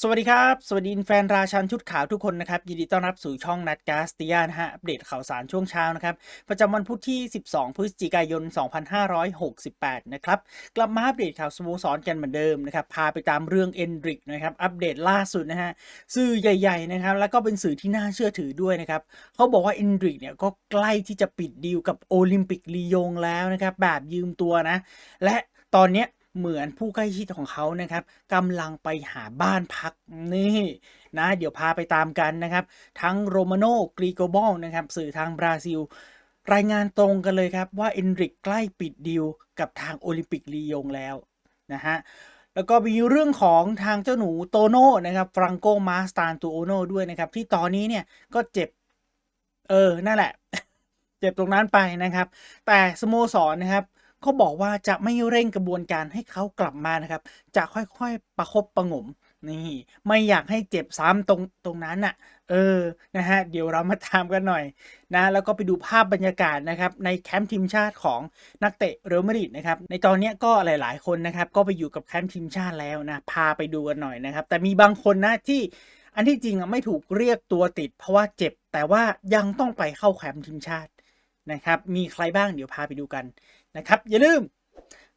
สวัสดีครับ สวัสดีแฟนราชันชุดขาวทุกคนนะครับ ยินดีต้อนรับสู่ช่องนัดกาสติยานะฮะอัปเดตข่าวสารช่วงเช้านะครับ ประจำวันพุธที่ 12 พฤศจิกายน 2568 นะครับ กลับมาอัปเดตข่าวสโมสรกันเหมือนเดิมนะครับ พาไปตามเรื่องเอนดริกนะครับ อัปเดตล่าสุดนะฮะ สื่อใหญ่ๆนะครับ แล้วก็เป็นสื่อที่น่าเชื่อถือด้วยนะครับ เขาบอกว่าเอนดริกเนี่ยก็ใกล้ที่จะปิดดีลกับโอลิมปิกลียงแล้วนะครับ แบบยืมตัวนะ และตอนเนี้ย เหมือนผู้ใกล้ชิดของเขานะครับกำลังไปหาบ้านพักนี่นะเดี๋ยวพาไปตามกันนะครับ ทั้งโรมาโนกรีโกบอลนะครับสื่อทางบราซิล รายงานตรงกันเลยครับว่าเอนริกใกล้ปิดดีลกับทางโอลิมปิกลียงแล้วนะฮะแล้วก็มีเรื่องของทางเจ้าหนูโตโน่นะครับฟรังโกมาสตานตูโอโน่ด้วยนะครับ ที่ตอนนี้เนี่ยก็เจ็บ เออ นั่นแหละ เจ็บตรงนั้นไปนะครับ แต่สโมสรนะครับ เขาบอกว่าจะไม่เร่งกระบวนการให้เขากลับมานะครับ จะค่อยๆประคบประงมนี่ไม่อยากให้เจ็บซ้ำตรงตรงนั้นน่ะ เออ นะฮะ เดี๋ยวเรามาตามกันหน่อยนะ แล้วก็ไปดูภาพบรรยากาศนะครับ ในแคมป์ทีมชาติของนักเตะเรอัลมาดริดนะครับ ในตอนนี้ก็หลาย ๆ คนนะครับ ก็ไปอยู่กับแคมป์ทีมชาติแล้วนะ พาไปดูกันหน่อยนะครับ แต่มีบางคนนะที่อันที่จริงอะไม่ถูกเรียกตัวติด เพราะว่าเจ็บ แต่ว่ายังต้องไปเข้าแคมป์ทีมชาตินะครับ มีใครบ้างเดี๋ยวพาไปดูกัน นะครับ อย่าลืม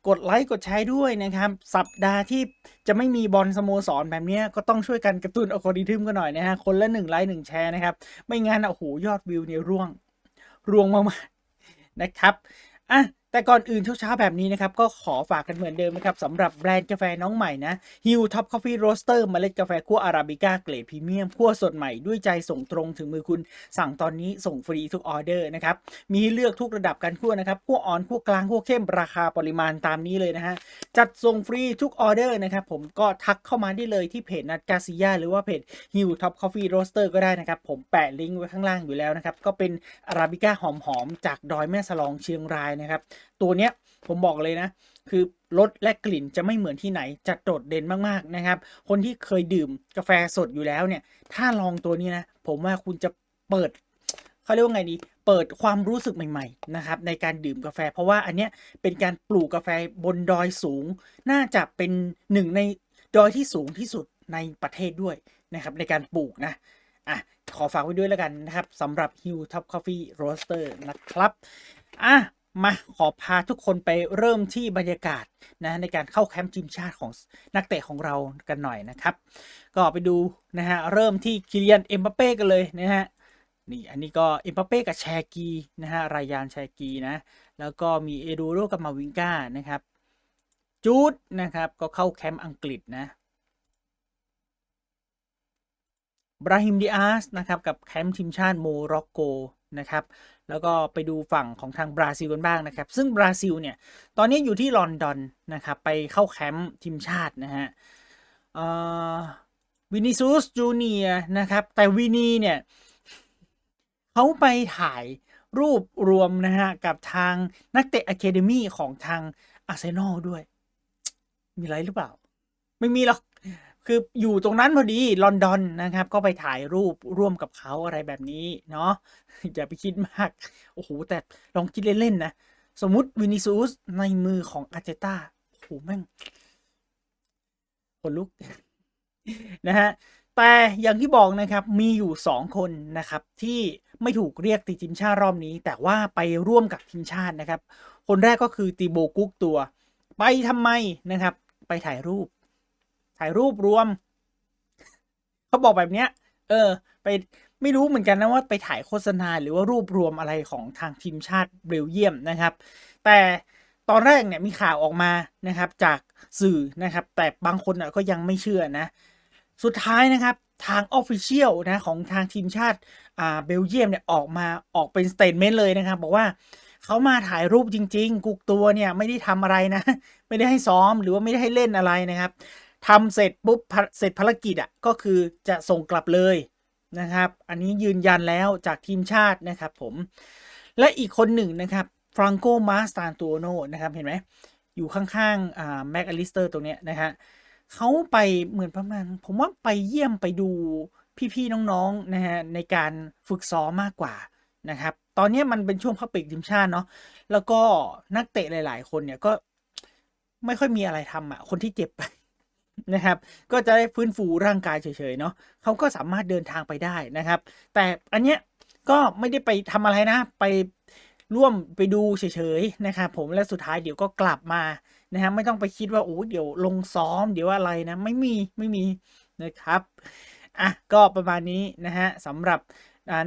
กดไลค์กดแชร์ด้วยนะครับ สัปดาห์ที่จะไม่มีบอลสโมสรแบบนี้ก็ต้องช่วยกันกระตุ้นอัลกอริทึมกันหน่อยนะฮะคนละหนึ่งไลค์หนึ่งแชร์นะครับ ไม่งั้นโอ้โหยอดวิวเนี่ยร่วง ร่วงมากๆนะครับอะ แต่ก่อนอื่นเช้าๆแบบนี้นะครับ ก็ขอฝากกันเหมือนเดิมนะครับสำหรับแบรนด์กาแฟน้องใหม่นะ Hill Top Coffee Roaster เมล็ดกาแฟคั่วอาราบิก้าเกรดพรีเมียมคั่วสดใหม่ด้วยใจส่งตรงถึงมือคุณ สั่งตอนนี้ส่งฟรีทุกออเดอร์นะครับ มีให้เลือกทุกระดับการคั่วนะครับคั่วอ่อนคั่วกลางคั่วเข้มราคาปริมาณตามนี้เลยนะฮะจัดส่งฟรีทุกออเดอร์นะครับผมก็ทักเข้ามาได้เลยที่เพจนัดกาซิยาหรือว่าเพจ Hill Top Coffee Roaster ก็ได้นะครับผมแปะลิงก์ไว้ข้างล่างอยู่แล้วนะครับก็เป็นอาราบิก้าหอมๆจากดอยแม่สลองเชียงรายนะครับตัวเนี้ยผมบอกเลยนะ คือรสและกลิ่นจะไม่เหมือนที่ไหนจะโดดเด่นมากๆนะครับ คนที่เคยดื่มกาแฟสดอยู่แล้วเนี่ย ถ้าลองตัวนี้นะ ผมว่าคุณจะเปิดเขาเรียกว่าไงดีเปิดความรู้สึกใหม่ๆนะครับในการดื่มกาแฟ เพราะว่าอันเนี้ยเป็นการปลูกกาแฟบนดอยสูง น่าจะเป็นหนึ่งในดอยที่สูงที่สุดในประเทศด้วยนะครับในการปลูกนะอะขอฝากไว้ด้วยแล้วกันนะครับสำหรับ Hill Top Coffee Roaster นะครับอะ มาขอพาทุกคนไปเริ่มที่บรรยากาศนะในการเข้าแคมป์ทีมชาติของนักเตะของเรากันหน่อยนะครับ ก็ไปดูนะฮะเริ่มที่คิเลียนเอ็มบัปเป้กันเลยนะฮะนี่อันนี้ก็เอ็มบัปเป้กับแชกีนะฮะรายานแชกีนะแล้วก็มีเอดูโรกับมาวิงก้านะครับจูดนะครับก็เข้าแคมป์อังกฤษนะบราฮิมดิอาสนะครับกับแคมป์ทีมชาติโมร็อกโกนะครับ แล้วก็ไปดูฝั่งของทางบราซิลกันบ้างนะครับ ซึ่งบราซิลเนี่ย ตอนนี้อยู่ที่ลอนดอนนะครับ ไปเข้าแคมป์ทีมชาตินะฮะวินิซูสจูเนียนะครับ แต่วินีเนี่ยเขาไปถ่ายรูปรวมนะฮะ กับทางนักเตะอะคาเดมี่ของทางอาร์เซนอลด้วย มีอะไรหรือเปล่า ไม่มีหรอก คืออยู่ตรงนั้นพอดีลอนดอนนะครับ ก็ไปถ่ายรูปร่วมกับเขาอะไรแบบนี้เนาะอย่าไปคิดมาก โอ้โห แต่ลองคิดเล่น ๆ นะ สมมุติวินิซูสในมือของอาร์เจต้าโอ้โหแม่งคนลุกนะฮะแต่อย่างที่บอกนะครับมีอยู่สองคนนะครับที่ไม่ถูกเรียกติดทีมชาติรอบนี้ แต่ว่าไปร่วมกับทีมชาตินะครับ คนแรกก็คือตีโบกุ๊กตัว ไปทำไมนะครับ ไปถ่ายรูป ถ่ายรูปรวม เขาบอกแบบเนี้ย เออ ไปไม่รู้เหมือนกันนะว่าไปถ่ายโฆษณาหรือว่ารูปรวมอะไรของทางทีมชาติเบลเยียมนะครับ แต่ตอนแรกเนี่ยมีข่าวออกมานะครับ จากสื่อนะครับ แต่บางคนก็ยังไม่เชื่อนะ สุดท้ายนะครับทางออฟฟิเชียลนะของทางทีมชาติอ่าเบลเยียมเนี่ยออกมาออกเป็นสเตทเมนต์เลยนะครับ บอกว่าเขามาถ่ายรูปจริง ๆ กุกตัวเนี่ยไม่ได้ทำอะไรนะ ไม่ได้ให้ซ้อมหรือว่าไม่ได้ให้เล่นอะไรนะครับ ทำเสร็จปุ๊บเสร็จภารกิจอะก็คือจะส่งกลับเลยนะครับ อันนี้ยืนยันแล้วจากทีมชาตินะครับผม และอีกคนหนึ่งนะครับฟรังโกมาสตานตูโนนะครับเห็นไหมอยู่ข้างๆแม็กอลิสเตอร์ตรงเนี้ยนะฮะเขาไปเหมือนประมาณ ผมว่าไปเยี่ยมไปดูพี่ๆน้องๆนะฮะในการฝึกซ้อมมากกว่านะครับ ตอนนี้มันเป็นช่วงพักเบรกทีมชาติเนาะแล้วก็นักเตะหลาย ๆ คนเนี่ยก็ไม่ค่อยมีอะไรทำอะคนที่เจ็บไป นะครับ ก็จะได้ฟื้นฟูร่างกายเฉยๆเนาะเขาก็สามารถเดินทางไปได้นะครับ แต่อันเนี้ยก็ไม่ได้ไปทำอะไรนะ ไปร่วมไปดูเฉยๆนะครับผมและสุดท้ายเดี๋ยวก็กลับมานะฮะไม่ต้องไปคิดว่าโอ้เดี๋ยวลงซ้อมเดี๋ยวอะไรนะ ไม่มีไม่มีนะครับอะก็ประมาณนี้นะฮะสำหรับ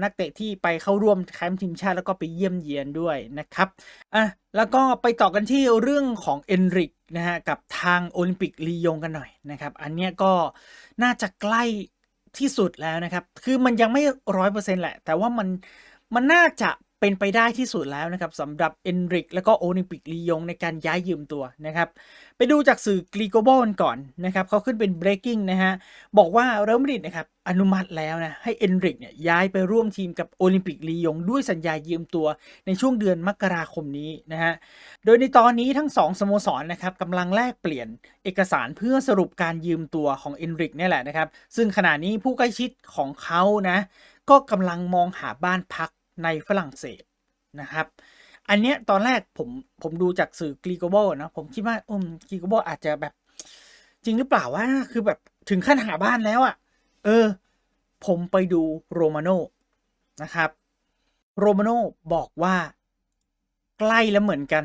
นักเตะที่ไปเข้าร่วมแคมป์ทีมชาติแล้วก็ไปเยี่ยมเยียนด้วยนะครับอะแล้วก็ไปต่อกันที่เรื่องของเอนริกนะฮะกับทางโอลิมปิกลียงกันหน่อยนะครับอันเนี้ยก็น่าจะใกล้ที่สุดแล้วนะครับ คือมันยังไม่ร้อยเปอร์เซ็นต์แหละ แต่ว่ามันมันน่าจะ เป็นไปได้ที่สุดแล้วนะครับสำหรับเอนริกแล้วก็โอลิมปิกลียงในการย้ายยืมตัวนะครับ ไปดูจากสื่อกรีโกบอลก่อนนะครับเขาขึ้นเป็น breaking นะฮะ บอกว่าเรอัลมาดริดนะครับอนุมัติแล้วนะ ให้เอนริกเนี่ยย้ายไปร่วมทีมกับโอลิมปิกลียง ด้วยสัญญายืมตัวในช่วงเดือนมกราคมนี้นะฮะ โดยในตอนนี้ทั้งสองสโมสรนะครับกำลังแลกเปลี่ยนเอกสารเพื่อสรุปการยืมตัวของเอนริกนี่แหละนะครับ ซึ่งขณะนี้ผู้ใกล้ชิดของเขานะก็กำลังมองหาบ้านพัก ในฝรั่งเศสนะครับ อันเนี้ยตอนแรกผมผมดูจากสื่อกรีโกบนะผมคิดว่าอืมกรีโกบอลอาจจะแบบ จริงหรือเปล่าว่าคือแบบถึงขั้นหาบ้านแล้วอะ่ะ เออ ผมไปดูโรมาโนนะครับโรมาโนบอกว่าใกล้แล้วเหมือนกัน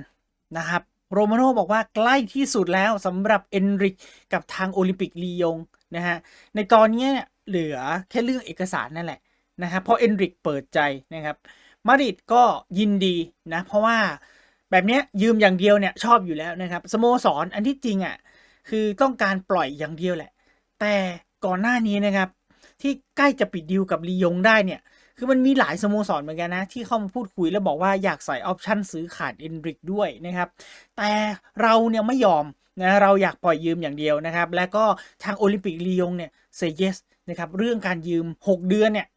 นะครับ โรมาโนบอกว่าใกล้ที่สุดแล้วสำหรับเอนริกกับทางโอลิมปิกลียงนะฮะในตอนนี้เนี่ยเหลือแค่เรื่องเอกสารนั่นแหละ นะครับเพราะเอนริกเปิดใจนะครับมาดริดก็ยินดีนะเพราะว่าแบบเนี้ยยืมอย่างเดียวเนี่ยชอบอยู่แล้วนะครับสโมสรอันที่จริงอะคือต้องการปล่อยอย่างเดียวแหละ แต่ก่อนหน้านี้นะครับ ที่ใกล้จะปิดดีลกับลียงได้เนี่ย คือมันมีหลายสโมสรเหมือนกันนะ ที่เข้ามาพูดคุยแล้วบอกว่าอยากใส่ออปชันซื้อขาดเอนริกด้วยนะครับ แต่เราเนี่ยไม่ยอมนะเราอยากปล่อยยืมอย่างเดียวนะครับ และก็ทางโอลิมปิกลียงเนี่ยเซเยสนะครับเรื่องการยืม 6 เดือนเนี่ย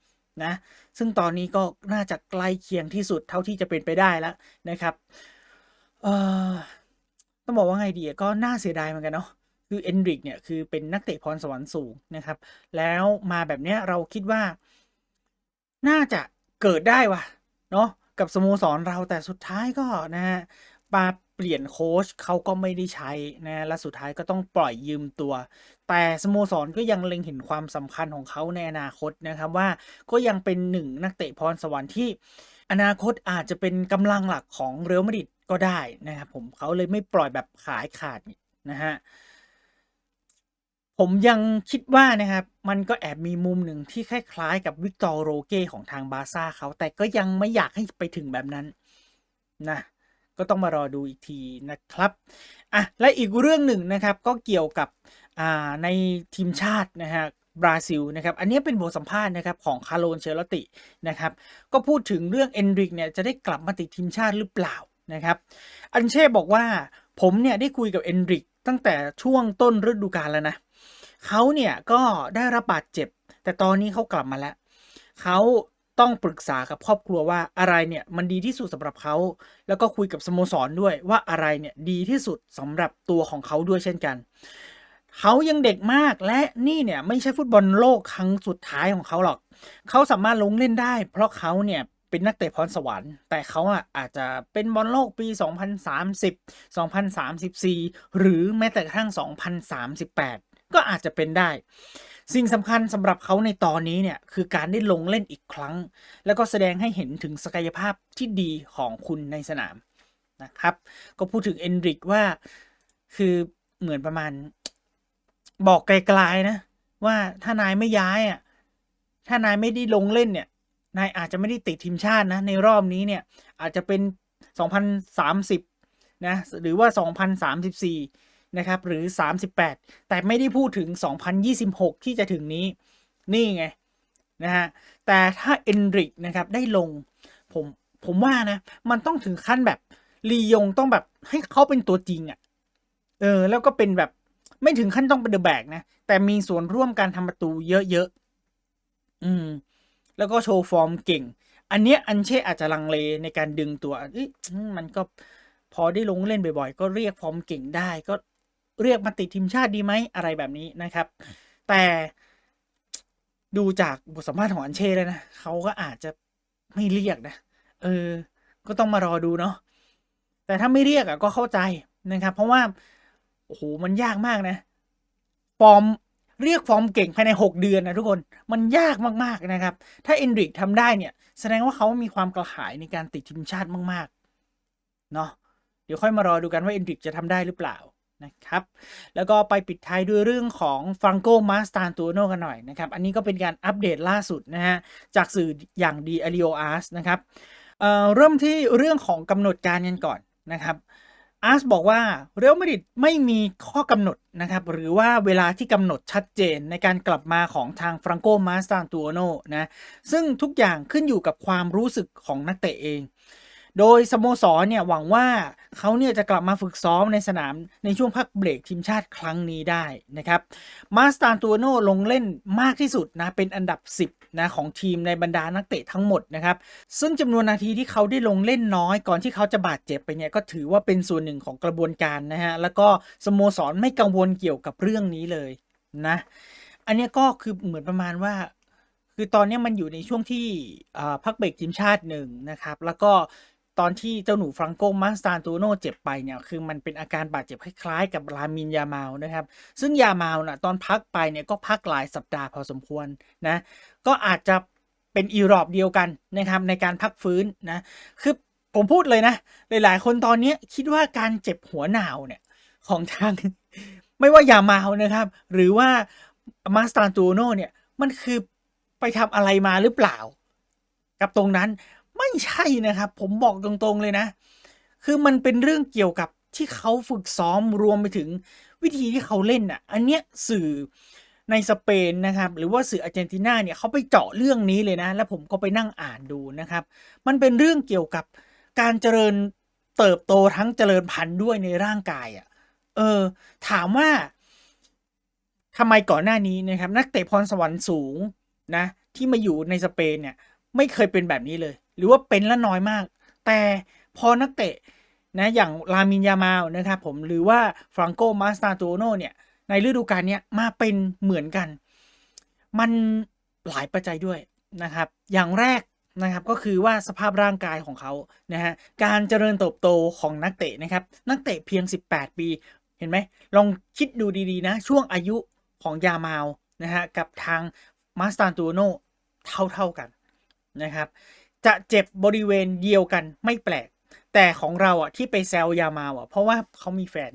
นะ ซึ่งตอนนี้ก็น่าจะใกล้เคียงที่สุดเท่าที่จะเป็นไปได้แล้วนะครับต้องบอกว่าไงดีก็น่าเสียดายเหมือนกันเนาะคือเอนริกเนี่ยคือเป็นนักเตะพรสวรรค์สูงนะครับ แล้วมาแบบเนี้ยเราคิดว่า น่าจะเกิดได้ว่ะเนาะกับสโมสรเราแต่สุดท้ายก็นะฮะมา เปลี่ยนโค้ชเขาก็ไม่ได้ใช้นะและสุดท้ายก็ต้องปล่อยยืมตัว แต่สโมสรก็ยังเล็งเห็นความสำคัญของเขาในอนาคตนะครับว่าก็ยังเป็นหนึ่งนักเตะพรสวรรค์ที่ อนาคตอาจจะเป็นกำลังหลักของเรอัลมาดริดก็ได้นะครับผมเขาเลยไม่ปล่อยแบบขายขาดนะฮะผมยังคิดว่านะครับ มันก็แอบมีมุมหนึ่งที่คล้ายๆกับวิกตอร์โรเก้ของทางบาซ่าเขาแต่ก็ยังไม่อยากให้ไปถึงแบบนั้นนะ ก็ต้องมารอดูอีกทีนะครับอะและอีกเรื่องหนึ่งนะครับก็เกี่ยวกับอ่าในทีมชาตินะฮะบราซิลนะครับ อันนี้เป็นบทสัมภาษณ์นะครับของคาร์โลนเชลตินะครับ ก็พูดถึงเรื่องเอนริกเนี่ยจะได้กลับมาติดทีมชาติหรือเปล่านะครับ อันเช่บอกว่าผมเนี่ยได้คุยกับเอนริกตั้งแต่ช่วงต้นฤดูกาลแล้วนะ เขาเนี่ยก็ได้รับบาดเจ็บ แต่ตอนนี้เขากลับมาแล้ว เขา ต้องปรึกษากับครอบครัวว่าอะไรเนี่ยมันดีที่สุดสำหรับเขา แล้วก็คุยกับสโมสรด้วยว่าอะไรเนี่ยดีที่สุดสำหรับตัวของเขาด้วยเช่นกัน เขายังเด็กมากและนี่เนี่ยไม่ใช่ฟุตบอลโลกครั้งสุดท้ายของเขาหรอก เขาสามารถลงเล่นได้ เพราะเขาเนี่ยเป็นนักเตะพรสวรรค์แต่เขาอะอาจจะเป็นบอลโลกปี 2030 2034 หรือแม้แต่กระทั่ง 2038 ก็อาจจะเป็นได้ สิ่งสำคัญสำหรับเขาในตอนนี้เนี่ยคือการได้ลงเล่นอีกครั้ง แล้วก็แสดงให้เห็นถึงศักยภาพที่ดีของคุณในสนามนะครับ ก็พูดถึงเอนริกว่าคือเหมือนประมาณ บอกไกลๆนะ ว่าถ้านายไม่ย้ายอะถ้านายไม่ได้ลงเล่นเนี่ยนายอาจจะไม่ได้ติดทีมชาตินะ ในรอบนี้เนี่ยอาจจะเป็น 2030นะหรือว่า 2034 นะครับหรือ 38 แต่ไม่ได้พูดถึง 2026 ที่จะถึงนี้นี่ไงนะฮะแต่ถ้าเอนริกนะครับได้ลงผมผมว่านะมันต้องถึงขั้นแบบลียงต้องแบบให้เขาเป็นตัวจริงอะ่ะเออแล้วก็เป็นแบบไม่ถึงขั้นต้องเป็นเดอะแบกนะ แต่มีส่วนร่วมการทำประตูเยอะๆอืม แล้วก็โชว์ฟอร์มเก่ง อันเนี้ยอันเช่อาจจะลังเลในการดึงตัวเอ้ยมันก็พอได้ลงเล่นบ่อยๆ ก็เรียกฟอร์มเก่งได้ ก็ เรียกมาติดทีมชาติดีไหมอะไรแบบนี้นะครับ แต่ดูจากบทสัมภาษณ์ของอันเช่แล้วนะเขาก็อาจจะไม่เรียกนะ เออ ก็ต้องมารอดูเนาะแต่ถ้าไม่เรียกอะก็เข้าใจนะครับ เพราะว่าโอ้โหมันยากมากนะฟอร์มเรียกฟอร์มเก่งภายใน 6 เดือนนะทุกคนมันยากมากๆนะครับ ถ้าเอนดริกทำได้เนี่ย แสดงว่าเขามีความกระหายในการติดทีมชาติมากๆเนาะเดี๋ยวค่อยมารอดูกันว่าเอนดริกจะทำได้หรือเปล่า นะครับ แล้วก็ไปปิดท้ายด้วยเรื่องของฟังโกมาสตานตูโนกันหน่อยนะครับ อันนี้ก็เป็นการอัปเดตล่าสุดนะฮะ จากสื่ออย่างดีอ r ิโออาร์สนะครับเเริ่มที่เรื่องของกำหนดการกันก่อนนะครับอาร์สบอกว่าเรอัลมาดริดไม่มีข้อกำหนดนะครับ หรือว่าเวลาที่กำหนดชัดเจนในการกลับมาของทางฟรังโกมาสตานตูโนนะ ซึ่งทุกอย่างขึ้นอยู่กับความรู้สึกของนักเตะเอง โดยสโมสรเนี่ยหวังว่าเขาเนี่ยจะกลับมาฝึกซ้อมในสนามในช่วงพักเบรกทีมชาติครั้งนี้ได้นะครับมาสตานตูโนลงเล่นมากที่สุดนะเป็นอันดับ 10นะของทีมในบรรดานักเตะทั้งหมดนะครับซึ่งจำนวนนาทีที่เขาได้ลงเล่นน้อยก่อนที่เขาจะบาดเจ็บไปเนี่ยก็ถือว่าเป็นส่วนหนึ่งของกระบวนการนะฮะแล้วก็สโมสรไม่กังวลเกี่ยวกับเรื่องนี้เลยนะอันนี้ก็คือเหมือนประมาณว่าคือตอนนี้มันอยู่ในช่วงที่อ่าพักเบรกทีมชาติหนึ่งนะครับ แล้วก็ ตอนที่เจ้าหนูฟรังโกมาสตานตูโนเจ็บไปเนี่ยคือมันเป็นอาการบาดเจ็บคล้ายๆกับลามินยาเมานะครับ ซึ่งยาเมาน่ะตอนพักไปเนี่ยก็พักหลายสัปดาห์พอสมควรนะก็อาจจะเป็นอีรอบเดียวกันนะครับในการพักฟื้นนะคือผมพูดเลยนะ หลาย ๆ คนตอนนี้คิดว่าการเจ็บหัวหนาวเนี่ยของทางไม่ว่ายาเมานะครับ หรือว่ามาสตานตูโนเนี่ยมันคือไปทำอะไรมาหรือเปล่า กับตรงนั้น ไม่ใช่นะครับ ผมบอกตรงๆเลยนะ คือมันเป็นเรื่องเกี่ยวกับที่เขาฝึกซ้อมรวมไปถึงวิธีที่เขาเล่นอะ อันเนี้ยสื่อในสเปนนะครับหรือว่าสื่ออาร์เจนตินาเนี่ยเขาไปเจาะเรื่องนี้เลยนะ แล้วผมก็ไปนั่งอ่านดูนะครับ มันเป็นเรื่องเกี่ยวกับการเจริญเติบโตทั้งเจริญพันธุ์ด้วยในร่างกายอะเออ ถามว่าทำไมก่อนหน้านี้นะครับ นักเตะพรสวรรค์สูงนะ ที่มาอยู่ในสเปนเนี่ย ไม่เคยเป็นแบบนี้เลย หรือว่าเป็นละน้อยมาก แต่พอนักเตะนะอย่างลามินยามาลนะครับผมหรือว่าฟรังโกมาสตาโตโนเนี่ยในฤดูกาลนี้มาเป็นเหมือนกัน มันหลายปัจจัยด้วยนะครับ อย่างแรกนะครับก็คือว่าสภาพร่างกายของเขานะฮะการเจริญเติบโตของนักเตะนะครับ นักเตะเพียง 18 ปีเห็นไหมลองคิดดูดีๆนะ ช่วงอายุของยามาลนะฮะกับทางมาสตาตูโนเท่าๆกัน นะครับ จะเจ็บบริเวณเดียวกันไม่แปลก แต่ของเราอะที่ไปแซวยามาอะ เพราะว่าเขามีแฟน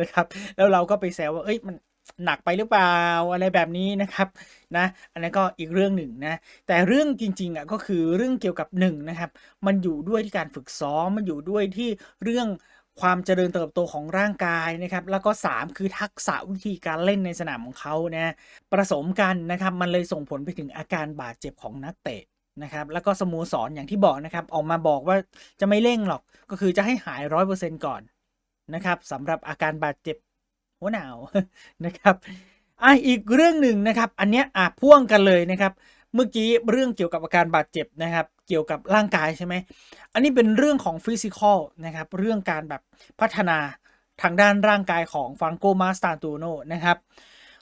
นะครับ แล้วเราก็ไปแซวว่าเอ้ยมันหนักไปหรือเปล่าอะไรแบบนี้นะครับนะ อันนั้นก็อีกเรื่องหนึ่งนะ แต่เรื่องจริงๆอะก็คือเรื่องเกี่ยวกับหนึ่งนะครับ มันอยู่ด้วยที่การฝึกซ้อมมันอยู่ด้วยที่เรื่อง ความเจริญเติบโตของร่างกายนะครับ แล้วก็ 3 คือทักษะวิธีการเล่นในสนามของเขานะประสมกันนะครับ มันเลยส่งผลไปถึงอาการบาดเจ็บของนักเตะนะครับ แล้วก็สโมสรอย่างที่บอกนะครับ ออกมาบอกว่าจะไม่เร่งหรอก ก็คือจะให้หายร้อยเปอร์เซ็นก่อนนะครับสำหรับอาการบาดเจ็บหัวหนาวนะครับอะอีกเรื่องหนึ่งนะครับ อันเนี้ยอะพ่วงกันเลยนะครับ เมื่อกี้เรื่องเกี่ยวกับอาการบาดเจ็บนะครับ เกี่ยวกับร่างกายใช่ไหม อันนี้เป็นเรื่องของฟิสิกอลนะครับ เรื่องการแบบพัฒนาทางด้านร่างกายของฟังโกมาสตาตูโนนะครับ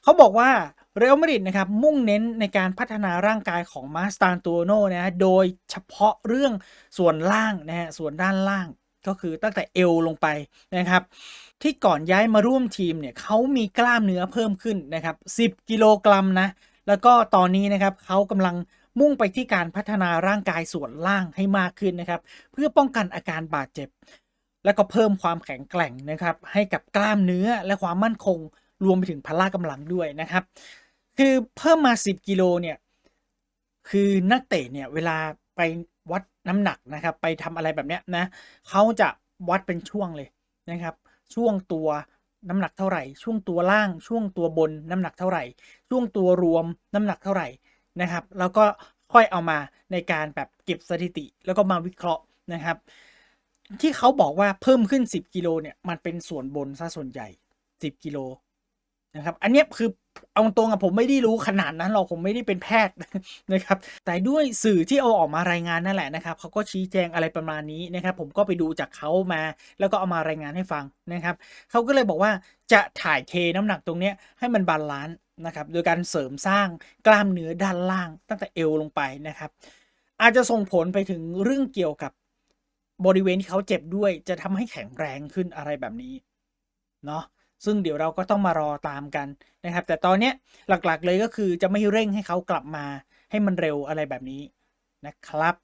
เขาบอกว่าเรอัลมาดริดนะครับมุ่งเน้นในการพัฒนาร่างกายของมาสตาตูโนนะโดยเฉพาะเรื่องส่วนล่างนะฮะส่วนด้านล่างก็คือตั้งแต่เอวลงไปนะครับ ที่ก่อนย้ายมาร่วมทีมเนี่ยเขามีกล้ามเนื้อเพิ่มขึ้นนะครับ 10 กิโลกรัมนะ แล้วก็ตอนนี้นะครับเขากำลังมุ่งไปที่การพัฒนาร่างกายส่วนล่างให้มากขึ้นนะครับ เพื่อป้องกันอาการบาดเจ็บ และก็เพิ่มความแข็งแกร่งนะครับ ให้กับกล้ามเนื้อและความมั่นคง รวมไปถึงพละกำลังด้วยนะครับ คือเพิ่มมา 10 กิโลเนี่ยคือนักเตะเนี่ยเวลาไปวัดน้ำหนักนะครับ ไปทำอะไรแบบเนี้ยนะเขาจะวัดเป็นช่วงเลยนะครับ ช่วงตัว น้ำหนักเท่าไหร่ ช่วงตัวล่าง ช่วงตัวบนน้ำหนักเท่าไหร่ ช่วงตัวรวมน้ำหนักเท่าไหร่นะครับ แล้วก็ค่อยเอามาในการแบบเก็บสถิติ แล้วก็มาวิเคราะห์นะครับ ที่เขาบอกว่าเพิ่มขึ้น 10กิโลเนี่ยมันเป็นส่วนบนซะส่วนใหญ่ 10กิโลนะครับ อันนี้คือ เอาตรงอะผมไม่ได้รู้ขนาดนั้นหรอกผมไม่ได้เป็นแพทย์นะครับ แต่ด้วยสื่อที่เอาออกมารายงานนั่นแหละนะครับเขาก็ชี้แจงอะไรประมาณนี้นะครับ ผมก็ไปดูจากเขามาแล้วก็เอามารายงานให้ฟังนะครับเขาก็เลยบอกว่าจะถ่ายเทน้ำหนักตรงเนี้ยให้มันบาลานซ์นะครับโดยการเสริมสร้างกล้ามเนื้อด้านล่างตั้งแต่เอวลงไปนะครับ อาจจะส่งผลไปถึงเรื่องเกี่ยวกับบริเวณที่เขาเจ็บด้วย จะทำให้แข็งแรงขึ้นอะไรแบบนี้เนาะ ซึ่งเดี๋ยวเราก็ต้องมารอตามกันนะครับ แต่ตอนเนี้ยหลักๆเลยก็คือจะไม่เร่งให้เขากลับมาให้มันเร็วอะไรแบบนี้นะครับ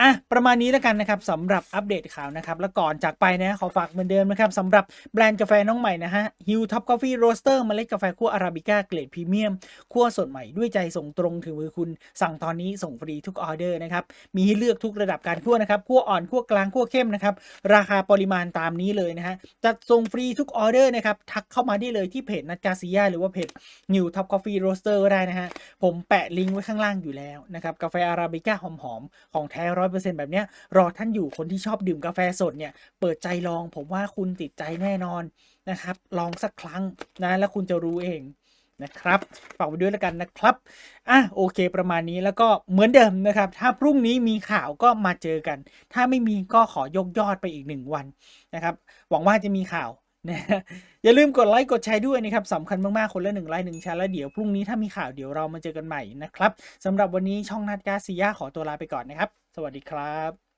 อะประมาณนี้แล้วกันนะครับสำหรับอัปเดตข่าวนะครับ แล้วก่อนจากไปนะขอฝากเหมือนเดิมนะครับสำหรับแบรนด์กาแฟน้องใหม่นะฮะ Hill Top Coffee Roaster เมล็ดกาแฟคั่วอาราบิก้าเกรดพรีเมียมคั่วสดใหม่ด้วยใจส่งตรงถึงมือคุณ สั่งตอนนี้ส่งฟรีทุกออเดอร์นะครับ มีให้เลือกทุกระดับการคั่วนะครับคั่วอ่อนคั่วกลางคั่วเข้มนะครับ ราคาปริมาณตามนี้เลยนะฮะจัดส่งฟรีทุกออเดอร์นะครับทักเข้ามาได้เลยที่เพจนัดกาซิยาหรือว่าเพจ New Top Coffee Roaster ก็ได้นะฮะผมแปะลิงก์ไว้ข้างล่างอยู่แล้วนะครับกาแฟอาราบิก้าหอมๆของแท้ร้อยเปอร์เซ็นต์แบบเนี้ยรอท่านอยู่คนที่ชอบดื่มกาแฟสดเนี่ยเปิดใจลองผมว่าคุณติดใจแน่นอนนะครับ ลองสักครั้งนะแล้วคุณจะรู้เองนะครับฝากไว้ด้วยแล้วกันนะครับอะโอเคประมาณนี้แล้วก็เหมือนเดิมนะครับ ถ้าพรุ่งนี้มีข่าวก็มาเจอกัน ถ้าไม่มีก็ขอยกยอดไปอีกหนึ่งวันนะครับ หวังว่าจะมีข่าวนะอย่าลืมกดไลค์กดแชร์ด้วยนะครับสำคัญมากๆคนละหนึ่งไลค์หนึ่งแชร์แล้วเดี๋ยวพรุ่งนี้ถ้ามีข่าวเดี๋ยวเรามาเจอกันใหม่นะครับสำหรับวันนี้ช่องนัดกาซิยาขอตัวลาไปก่อนนะครับ สวัสดีครับ